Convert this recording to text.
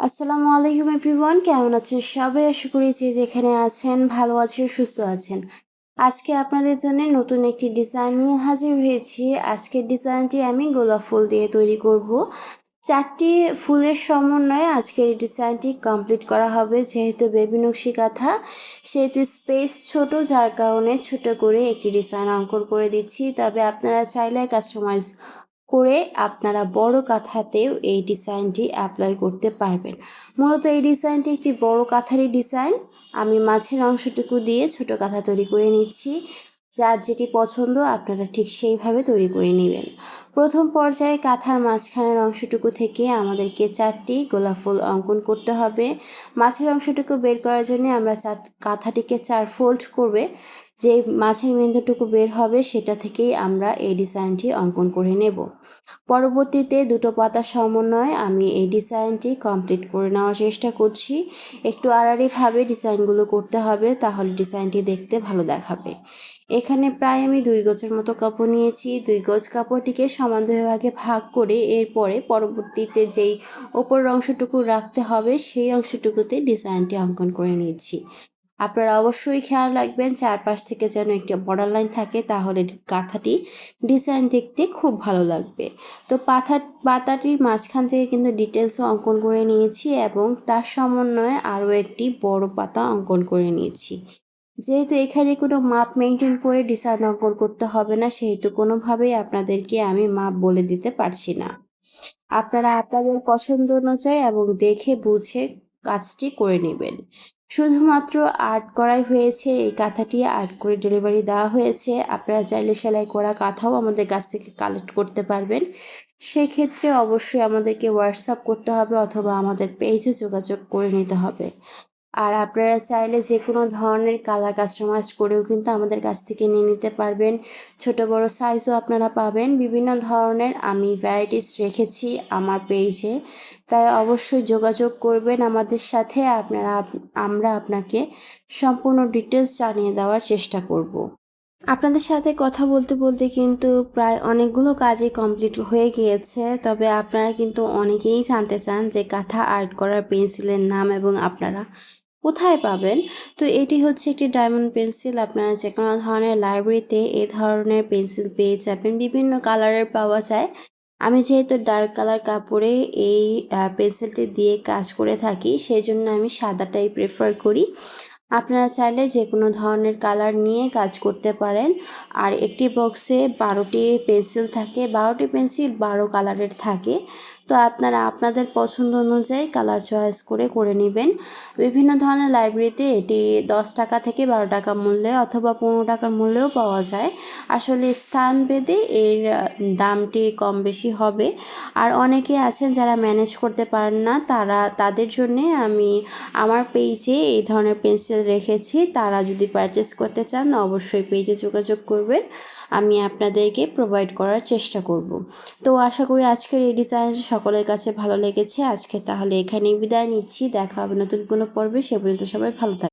আসসালামু আলাইকুম এভরিওয়ান, কেমন আছেন সবাই? আশা করি যে যেখানে আছেন, ভালো আছেন, সুস্থ আছেন। আজকে আপনাদের জন্য নতুন একটি ডিজাইন নিয়ে হাজির হয়েছি। আজকের ডিজাইনটি আমি গোলাপ ফুল দিয়ে তৈরি করব। চারটি ফুলের সমন্বয়ে আজকের এই ডিজাইনটি কমপ্লিট করা হবে। যেহেতু বেবি নকশি কাঁথা, সেহেতু স্পেস ছোট, যার কারণে ছোট করে একটি ডিজাইন অঙ্কন করে দিচ্ছি। তবে আপনারা চাইলে কাস্টমাইজ করে আপনারা বড় কাঁথাতেও এই ডিজাইনটি অ্যাপ্লাই করতে পারবেন। মূলত এই ডিজাইনটি একটি বড় কাঁথারই ডিজাইন। আমি মাঝের অংশটুকু দিয়ে ছোট কাঁথা তৈরি করে নিচ্ছি। যার যেটি পছন্দ আপনারা ঠিক সেইভাবে তৈরি করে নেবেন। প্রথম পর্যায়ে কাঁথার মাঝখানের অংশটুকু থেকে আমাদেরকে চারটি গোলাপ ফুল অঙ্কন করতে হবে। মাছের অংশটুকু বের করার জন্য আমরা কাঁথাটিকে চার ফোল্ড করবে। যে মাছের বিন্দুটুকু বের হবে সেটা থেকেই আমরা এই ডিজাইনটি অঙ্কন করে নেব। পরবর্তীতে দুটো পাতা সমন্বয়ে আমি এই ডিজাইনটি কমপ্লিট করে নেওয়ার চেষ্টা করছি। একটু আড়াআড়িভাবে ডিজাইনগুলো করতে হবে, তাহলে ডিজাইনটি দেখতে ভালো দেখাবে। এখানে প্রায় আমি দুই গজের মতো কাপড় নিয়েছি। দুই গজ কাপড়টিকে সমান ভাগে ভাগ করে এরপরে পরবর্তীতে যেই ওপরের অংশটুকু রাখতে হবে, সেই অংশটুকুতে ডিজাইনটি অঙ্কন করে নিয়েছি আপনারা অবশ্যই খেয়াল রাখবেন, চারপাশ থেকে যেন একটি বর্ডার লাইন থাকে, তাহলে কাঁথাটি ডিজাইন দেখতে খুব ভালো লাগবে। তো পাথা, পাতাটির মাঝখান থেকে কিন্তু ডিটেলসও অঙ্কন করে নিয়েছি এবং তার সমন্বয়ে আরও একটি বড় পাতা অঙ্কন করে নিয়েছি। যেহেতু এখানে কোনো মাপ মেনটেন করে ডিজাইন অঙ্কন করতে হবে না, সেহেতু কোনোভাবেই আপনাদেরকে আমি মাপ বলে দিতে পারছি না। আপনারা আপনাদের পছন্দ অনুযায়ী এবং দেখে বুঝে কাজটি করে নেবেন। শুধুমাত্র আর্ট করাই হয়েছে, এই কাঁথাটি আর্ট করে ডেলিভারি দেওয়া হয়েছে। আপনারা চাইলে সেলাই করা কাঁথাও আমাদের কাছ থেকে কালেক্ট করতে পারবেন। সেক্ষেত্রে অবশ্যই আমাদেরকে হোয়াটসঅ্যাপ করতে হবে অথবা আমাদের পেজে যোগাযোগ করে নিতে হবে। আর আপনারা চাইলে যে কোনো ধরনের কালার কাস্টমাইজ করেও কিন্তু আমাদের কাছ থেকে নিয়ে নিতে পারবেন। ছোট, বড় সাইজও আপনারা পাবেন। বিভিন্ন ধরনের আমি ভ্যারাইটিস রেখেছি আমার পেজে তাই অবশ্যই যোগাযোগ করবেন আমাদের সাথে। আপনারা আমরা আপনাকে সম্পূর্ণ ডিটেলস জানিয়ে দেওয়ার চেষ্টা করব। আপনাদের সাথে কথা বলতে বলতে কিন্তু প্রায় অনেকগুলো কাজই কমপ্লিট হয়ে গিয়েছে। তবে আপনারা কিন্তু অনেকেই জানতে চান যে কাঁথা আর্ট করার পেন্সিলের নাম এবং আপনারা কোথায় পাবেন? তো এটি হচ্ছে একটি ডায়মন্ড পেন্সিল আপনারা যে কোনো ধরনের লাইব্রেরিতে এই ধরনের পেন্সিল পেয়ে যাবেন। বিভিন্ন কালারের পাওয়া যায়। আমি যেহেতু ডার্ক কালার কাপড়ে এই পেন্সিলটি দিয়ে কাজ করে থাকি সেই জন্য আমি সাদাটাই প্রেফার করি। আপনারা চাইলে যে কোনো ধরনের কালার নিয়ে কাজ করতে পারেন। আর একটি বক্সে বারোটি পেন্সিল থাকে। বারোটি পেন্সিল বারো কালারের থাকে। তো আপনারা আপনাদের পছন্দ অনুযায়ী কালার চয়েস করে করে নেবেন। বিভিন্ন ধরনের লাইব্রেরিতে এটি দশ টাকা থেকে বারো টাকা মূল্যে অথবা পনেরো টাকার মূল্যেও পাওয়া যায়। আসলে স্থান ভেদে এর দামটি কম বেশি হবে। আর অনেকে আছেন যারা ম্যানেজ করতে পারেন না, তারা, তাদের জন্যে আমি আমার পেজে এই ধরনের পেন্সিল রেখেছি। তারা যদি পারচেস করতে চান, অবশ্যই পেজে যোগাযোগ করবেন। আমি আপনাদেরকে প্রোভাইড করার চেষ্টা করব। তো আশা করি আজকের এই ডিজাইন সকলের কাছে ভালো লেগেছে। আজকে তাহলে এখানেই বিদায় নিচ্ছি। দেখা হবে নতুন কোনো পর্বে। সে পর্যন্ত সবাই ভালো থাকে